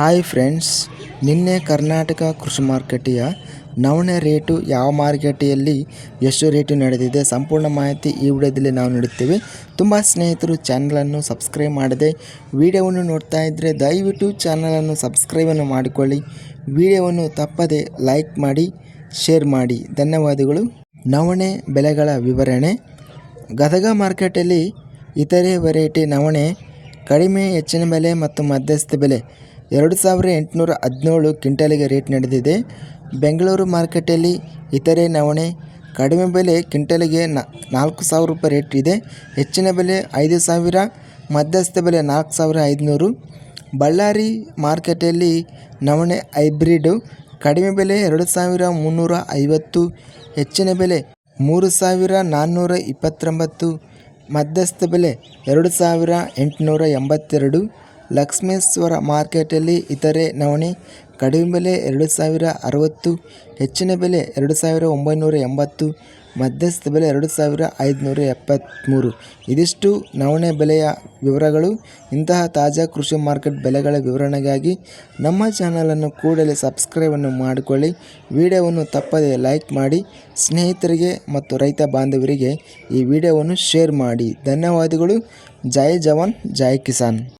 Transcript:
Hi friends ನಿನ್ನೆ ಕರ್ನಾಟಕ ಕೃಷಿ ಮಾರುಕಟ್ಟೆಯ ನವಣೆ ರೇಟು ಯಾವ ಮಾರುಕಟ್ಟೆಯಲ್ಲಿ ಎಷ್ಟು ರೇಟು ನಡೆದಿದೆ ಸಂಪೂರ್ಣ ಮಾಹಿತಿ ಈ ವಿಡಿಯೋದಲ್ಲಿ ನಾವು ನೀಡುತ್ತೇವೆ. ತುಂಬ ಸ್ನೇಹಿತರು ಚಾನಲನ್ನು ಸಬ್ಸ್ಕ್ರೈಬ್ ಮಾಡದೆ ವಿಡಿಯೋವನ್ನು ನೋಡ್ತಾ ಇದ್ದರೆ ದಯವಿಟ್ಟು ಚಾನಲನ್ನು ಸಬ್ಸ್ಕ್ರೈಬನ್ನು ಮಾಡಿಕೊಳ್ಳಿ. ವಿಡಿಯೋವನ್ನು ತಪ್ಪದೆ ಲೈಕ್ ಮಾಡಿ ಶೇರ್ ಮಾಡಿ. ಧನ್ಯವಾದಗಳು. ನವಣೆ ಬೆಲೆಗಳ ವಿವರಣೆ. ಗದಗ ಮಾರ್ಕೆಟಲ್ಲಿ ಇತರೆ ವೆರೈಟಿ ನವಣೆ ಕಡಿಮೆ ಹೆಚ್ಚಿನ ಬೆಲೆ ಮತ್ತು ಮಧ್ಯಸ್ಥ ಬೆಲೆ. ಎರಡು ಸಾವಿರ ಎಂಟುನೂರ ಹದಿನೇಳು ಕ್ವಿಂಟಲಿಗೆ ರೇಟ್ ನಡೆದಿದೆ. ಬೆಂಗಳೂರು ಮಾರ್ಕೆಟಲ್ಲಿ ಇತರೆ ನವಣೆ, ಕಡಿಮೆ ಬೆಲೆ ಕ್ವಿಂಟಲಿಗೆ ನಾಲ್ಕು ಸಾವಿರ ರೂಪಾಯಿ ರೇಟ್ ಇದೆ. ಹೆಚ್ಚಿನ ಬೆಲೆ ಐದು ಸಾವಿರ, ಮಧ್ಯಸ್ಥ ಬೆಲೆ ನಾಲ್ಕು ಸಾವಿರ ಐದುನೂರು. ಬಳ್ಳಾರಿ ಮಾರ್ಕೆಟಲ್ಲಿ ನವಣೆ ಹೈಬ್ರಿಡು ಕಡಿಮೆ ಬೆಲೆ ಎರಡು ಸಾವಿರ ಮುನ್ನೂರ ಐವತ್ತು, ಹೆಚ್ಚಿನ ಬೆಲೆ ಮೂರು ಸಾವಿರ ನಾನ್ನೂರ ಇಪ್ಪತ್ತೊಂಬತ್ತು, ಮಧ್ಯಸ್ಥ ಬೆಲೆ ಎರಡು ಸಾವಿರ ಎಂಟುನೂರ ಎಂಬತ್ತೆರಡು. ಲಕ್ಷ್ಮೇಶ್ವರ ಮಾರ್ಕೆಟಲ್ಲಿ ಇತರೆ ನವಣೆ, ಕಡಿಮೆ ಬೆಲೆ ಎರಡು ಸಾವಿರ ಅರವತ್ತು, ಹೆಚ್ಚಿನ ಬೆಲೆ ಎರಡು ಸಾವಿರ ಒಂಬೈನೂರ ಎಂಬತ್ತು, ಮಧ್ಯಸ್ಥ ಬೆಲೆ ಎರಡು ಸಾವಿರ ಐದುನೂರ ಎಪ್ಪತ್ತ್ಮೂರು. ಇದಿಷ್ಟು ನವಣೆ ಬೆಲೆಯ ವಿವರಗಳು. ಇಂತಹ ತಾಜಾ ಕೃಷಿ ಮಾರ್ಕೆಟ್ ಬೆಲೆಗಳ ವಿವರಣೆಗಾಗಿ ನಮ್ಮ ಚಾನಲನ್ನು ಕೂಡಲೇ ಸಬ್ಸ್ಕ್ರೈಬನ್ನು ಮಾಡಿಕೊಳ್ಳಿ. ವಿಡಿಯೋವನ್ನು ತಪ್ಪದೇ ಲೈಕ್ ಮಾಡಿ. ಸ್ನೇಹಿತರಿಗೆ ಮತ್ತು ರೈತ ಬಾಂಧವರಿಗೆ ಈ ವಿಡಿಯೋವನ್ನು ಶೇರ್ ಮಾಡಿ. ಧನ್ಯವಾದಗಳು. ಜೈ ಜವಾನ್, ಜೈ ಕಿಸಾನ್.